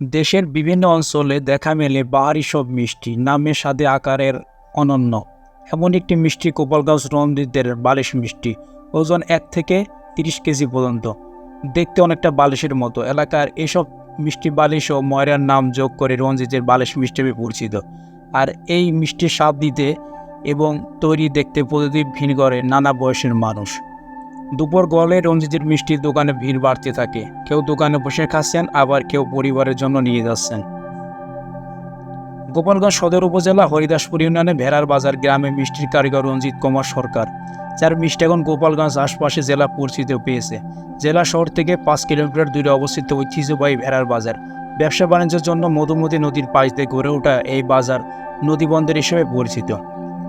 দেশের বিভিন্ন অঞ্চলে দেখা মেলে বাহারি সব মিষ্টি, নামে স্বাদে আকারের অনন্য। এমন একটি মিষ্টি গোপালগঞ্জ রঞ্জিতের বালিশ মিষ্টি, ওজন এক থেকে তিরিশ কেজি পর্যন্ত। দেখতে অনেকটা বালিশের মতো। এলাকার এসব মিষ্টি বালিশ ও ময়রার নাম যোগ করে রঞ্জিতের বালিশ মিষ্টি পরিচিত। আর এই মিষ্টির স্বাদ দিতে এবং তৈরি দেখতে প্রতিদিন ভিড় করে নানা বয়সের মানুষ। দুপুর গলে রঞ্জিতের মিষ্টির দোকানে ভিড় বাড়তে থাকে। কেউ দোকানে বসে খাচ্ছেন, আবার কেউ পরিবারের জন্য নিয়ে যাচ্ছেন। গোপালগঞ্জ সদর উপজেলা হরিদাসপুর ইউনিয়নে ভেড়ার বাজার গ্রামে মিষ্টির কারিগর রঞ্জিত কুমার সরকার। যার মিষ্টি এখন গোপালগঞ্জ আশপাশে জেলা পরিচিত পেয়েছে। জেলা শহর থেকে পাঁচ কিলোমিটার দূরে অবস্থিত ঐতিহ্যবাহী ভেড়ার বাজার। ব্যবসা বাণিজ্যের জন্য মধুমতি নদীর পাশ দিয়ে গড়ে ওঠা এই বাজার নদীবন্দর হিসেবে পরিচিত।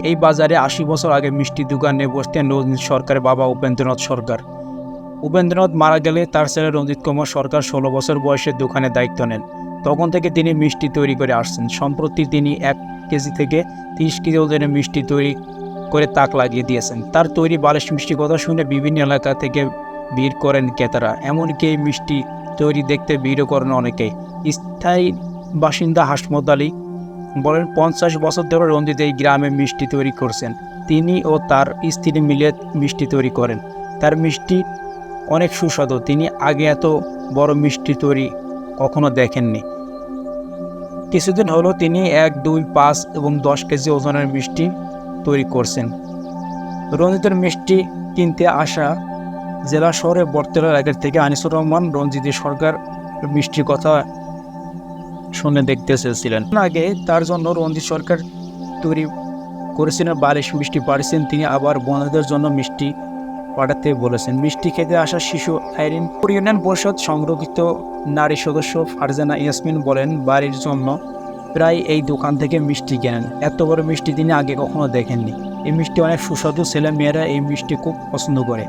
এই বাজারে আশি বছর আগে মিষ্টি দোকানে বসতেন রঞ্জিত সরকারের বাবা উপেন্দ্রনাথ সরকার। উপেন্দ্রনাথ মারা গেলে তার ছেলে রঞ্জিত কুমার সরকার ষোলো বছর বয়সে দোকানে দায়িত্ব নেন। তখন থেকে তিনি মিষ্টি তৈরি করে আসছেন। সম্প্রতি তিনি এক কেজি থেকে তিরিশ কেজি ওজনের মিষ্টি তৈরি করে তাক লাগিয়ে দিয়েছেন। তার তৈরি বালিশ মিষ্টি কথা শুনে বিভিন্ন এলাকা থেকে ভিড় করেন ক্রেতারা। এমনকি এই মিষ্টি তৈরি দেখতে ভিড়ও করেন অনেকেই। স্থায়ী বাসিন্দা হাসমত আলী বলেন, পঞ্চাশ বছর ধরে রঞ্জিত এই গ্রামে মিষ্টি তৈরি করছেন। তিনি ও তার স্ত্রী মিলে মিষ্টি তৈরি করেন। তার মিষ্টি অনেক সুস্বাদু। তিনি আগে এত বড় মিষ্টি তৈরি কখনো দেখেননি। কিছুদিন হলো তিনি এক, দুই, পাঁচ এবং দশ কেজি ওজনের মিষ্টি তৈরি করছেন। রঞ্জিতের মিষ্টি কিনতে আসা জেলা শহরে বর্তলার আগের থেকে আনিসুর রহমান রঞ্জিতের সরকার মিষ্টির কথা শুনে দেখতে চেয়েছিলেন। আগে তার জন্য রঞ্জিত সরকার তৈরি করেছিলেন বালিশ, মিষ্টি পাঠিয়েছেন তিনি আবার বন্ধুদের জন্য মিষ্টি পাঠাতে বলেছেন। মিষ্টি খেতে আসা শিশু আইরিন ইউনিয়ন পরিষদ সংরক্ষিত নারী সদস্য ফারজানা ইয়াসমিন বলেন, বাড়ির জন্য প্রায় এই দোকান থেকে মিষ্টি কেনেন। এত বড় মিষ্টি তিনি আগে কখনো দেখেননি। এই মিষ্টি অনেক সুস্বাদু। ছেলে মেয়েরা এই মিষ্টি খুব পছন্দ করে।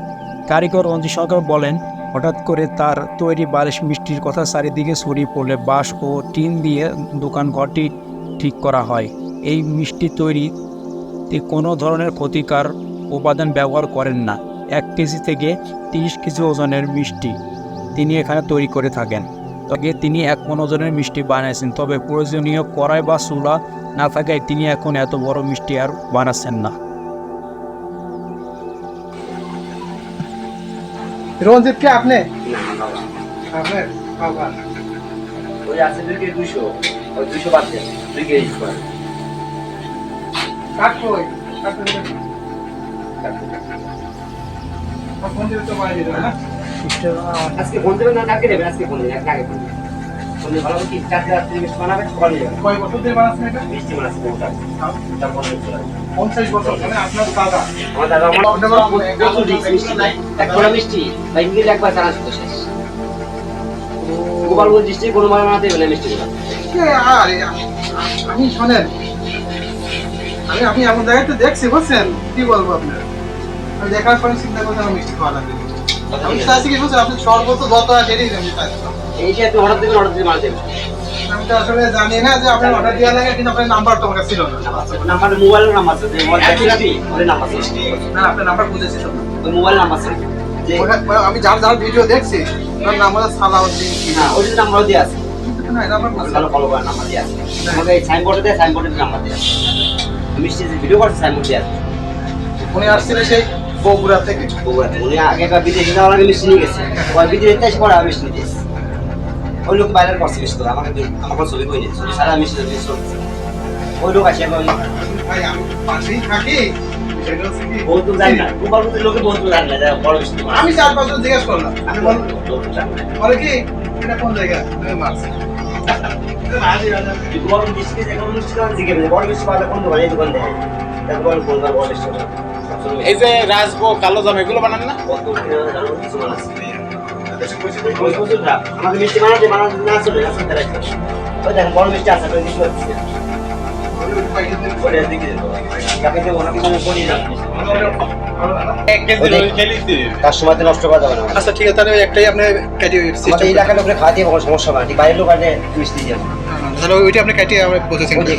কারিগর রঞ্জিত সরকার বলেন হঠাৎ করে তার তৈরি বালিশ মিষ্টির কথা চারিদিকে ছড়িয়ে পড়লে বাঁশ ও টিন দিয়ে দোকান ঘরটি ঠিক করা হয়। এই মিষ্টি তৈরিতে কোনো ধরনের ক্ষতিকার উপাদান ব্যবহার করেন না। এক কেজি থেকে তিরিশ কেজি ওজনের মিষ্টি তিনি এখানে তৈরি করে থাকেন। তবে তিনি এক মন ওজনের মিষ্টি বানিয়েছেন। তবে প্রয়োজনীয় কড়াই বা চুলা না থাকায় তিনি এখন এত বড় মিষ্টি আর বানাচ্ছেন না। রঞ্জিত কে আপনি আপনার বাবা। ওই আছে দুই কেজি দুইশো ওই দুশো বাদ দেন দুই কেজি করে। কাট কই? কাট ফোন দিলে তো না আজকে ফোন দেবেন না কাকে দেবে আজকে ফোন দেবেন কাকে ফোন ফোন ভালো কি চারটে রাত্রে মিষ্টি বানাবেন কল নেবেন কয় বছর ধরে বানাচ্ছেন এটা? মিষ্টি বানাচ্ছে বহুটা তারপর পঞ্চাশ বছর মানে আপনার দাদা? আমার দাদা আমার মিষ্টি নাই এক মিষ্টি বা ইংরেজি একবার চানা শুধু শেষ। গোপালগঞ্জ ডিস্ট্রিক্ট কোনো বানাতে হবে মিষ্টিগুলো আরে আমি শোনেন আমি আমি এমন জায়গায় তো দেখছি বুঝছেন? কি বলব আপনার আমি দেখার পরে চিন্তা করছেন আমি মিষ্টি খাওয়া লাগবে। আমি চাইছি কি বুঝছেন আপনি সর্বোচ্চ যত এটাই আমি চাইছিলাম এই যে আপনি অর্ডার দেবেন অর্ডার দিয়ে মাল দেবেন আমি তো আসলে জানি না যে আপনার অর্ডার দেওয়া লাগে কিন্তু আপনার নাম্বার তো আমার কাছে ছিল না। নাম্বার নাম্বার আছে মোবাইল নাম্বার আছে। না আপনার নাম্বার বুঝেছি তো মোবাইল নাম্বার আছে। আমি যার যার ভিডিও দেখছি ওর নাম হলো সালাউদ্দিন না ওই নাম্বার দিয়ে আছে। না নাম্বার ভালো ফলো করার নাম্বার দিয়ে আছে। আমাকে এই সাইনবোর্ডে দেয় নাম্বার দিয়ে আছে। মিষ্টি যে ভিডিও করছে সাইনবোর্ড দিয়ে আছে। উনি আসছিলেন সেই বগুড়া থেকে। উনি আগে বিদেশে যাওয়ার আগে মিষ্টি নিয়ে গেছে। বিদেশে এসে পরে মিষ্টি নিয়ে ওই লোক বাইরের করছে মিষ্টি তো আমাকে আমাকে ছবি করে নিয়েছে সারা মিষ্টি মিষ্টি চলছে। ওই লোক আসে এখন ভাই আমি পাশেই থাকি। সেটা বহুত দূর যায় না। গোপালপুরের লোকে বহুত দূর যায় না যায় বড় আমি চার জিজ্ঞেস করলাম। আমি। বলে কি এটা কোন জায়গা? আমি মারছি। কোনো মিষ্টি দোকান জিজ্ঞেস বড় মিষ্টি পাওয়া কোন দোকানে? এই দোকান দেয়। তারপর বড় মিষ্টি এই যে রাজভোগ কালো জাম এগুলো বানান না? কত কিছু মানুষ আমাদের মিষ্টি বানাতে বানাতে না চলে ওই দেখেন বড় মিষ্টি আছে হচ্ছে কাস্টমারদের নষ্ট করা যাবে না। আচ্ছা ঠিক আছে তাহলে একটাই আপনি এই খাওয়া দিয়ে কোনো সমস্যা হয় বাইরের লোক আসলে মিষ্টি দিয়ে তাহলে ওইটা আপনি ক্যাটিয়ে আমরা মিষ্টি।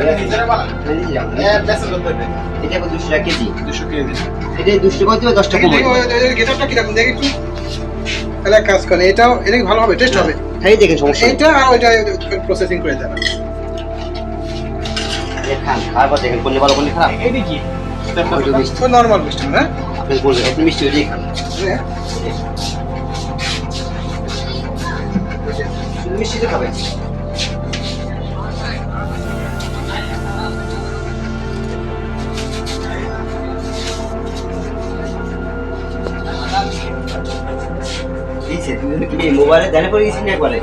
এটা। হ্যাঁ বেসন করতে হবে এটা এখন দুশো টাকা কেজি। দুশো কেজি এটা দুশো টাকা দিবে দশ দেখি, কম দেখি, ওই- ওই গেটআপটা কীরকম দেখি একটু। তাহলে কাজ করেন এটাও এটা ভালো হবে? টেস্ট হবে? খাই দেখেন সমস্যা। নেই। আর ওইটা প্রসেসিং করে দেবেন। খান খাওয়ার দেখেন কোনটা ভালো কোনটা খারাপ। এটা কি? মিষ্টি। নর্মাল মিষ্টি হ্যাঁ আপনি বলবেন আপনি মিষ্টি ওইটাই খান। শুধু মিষ্টি আছে তুমি কি মোবাইলে দেখা করে গেছি না একবারে?